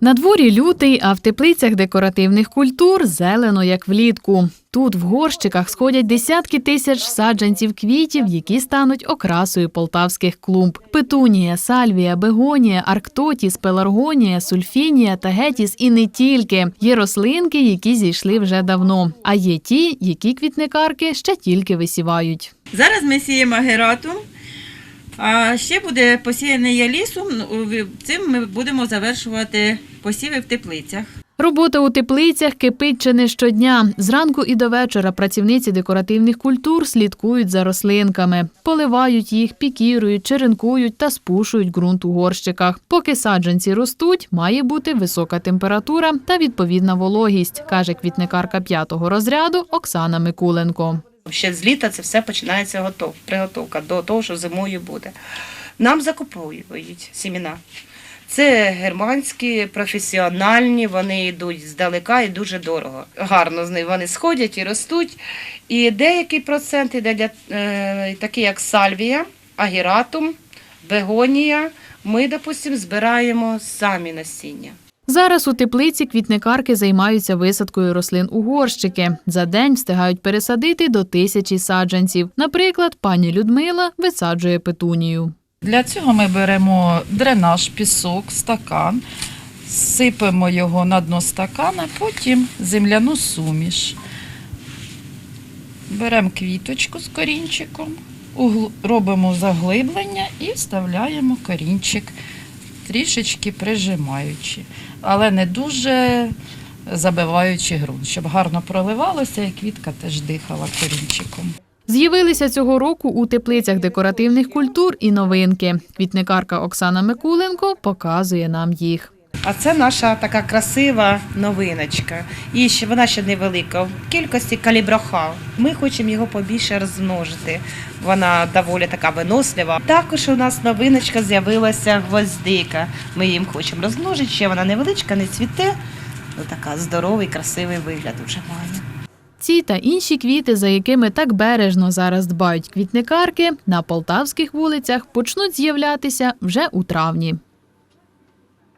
На дворі лютий, а в теплицях декоративних культур зелено, як влітку. Тут в горщиках сходять десятки тисяч саджанців квітів, які стануть окрасою полтавських клумб: петунія, сальвія, бегонія, арктотіс, пеларгонія, сульфінія та гетіс і не тільки. Є рослинки, які зійшли вже давно. А є ті, які квітникарки ще тільки висівають. Зараз ми сіємо агератум, а ще буде посіяний ялісум. Ну, Цим ми будемо завершувати посіви в теплицях. Робота у теплицях кипить чи не щодня. Зранку і до вечора працівниці декоративних культур слідкують за рослинками, поливають їх, пікірують, черенкують та спушують ґрунт у горщиках. Поки саджанці ростуть, має бути висока температура та відповідна вологість, каже квітникарка п'ятого розряду Оксана Микуленко. Ще з літа це все починається готов, приготовка до того, що зимою буде. Нам закуповують сімена. Це германські, професіональні, вони йдуть здалека і дуже дорого. Гарно з них вони сходять і ростуть. І деякий процент іде для е, такі, як сальвія, агіратум, бегонія. Ми, допустимо, збираємо самі насіння. Зараз у теплиці квітникарки займаються висадкою рослин у горщики. За день встигають пересадити до тисячі саджанців. Наприклад, пані Людмила висаджує петунію. Для цього ми беремо дренаж, пісок, стакан, сипемо його на дно стакана, потім земляну суміш. Беремо квіточку з корінчиком, робимо заглиблення і вставляємо корінчик, трішечки прижимаючи, але не дуже забиваючи ґрунт, щоб гарно проливалося і квітка теж дихала корінчиком. З'явилися цього року у теплицях декоративних культур і новинки. Квітникарка Оксана Микуленко показує нам їх. А це наша така красива новиночка. І ще вона ще невелика в кількості каліброха. Ми хочемо його побільше розмножити. Вона доволі така винослива. Також у нас новиночка з'явилася гвоздика. Ми їм хочемо розмножити. Ще вона невеличка, не цвіте. Ну така здоровий, красивий вигляд вже має. Ці та інші квіти, за якими так бережно зараз дбають квітникарки, на полтавських вулицях почнуть з'являтися вже у травні.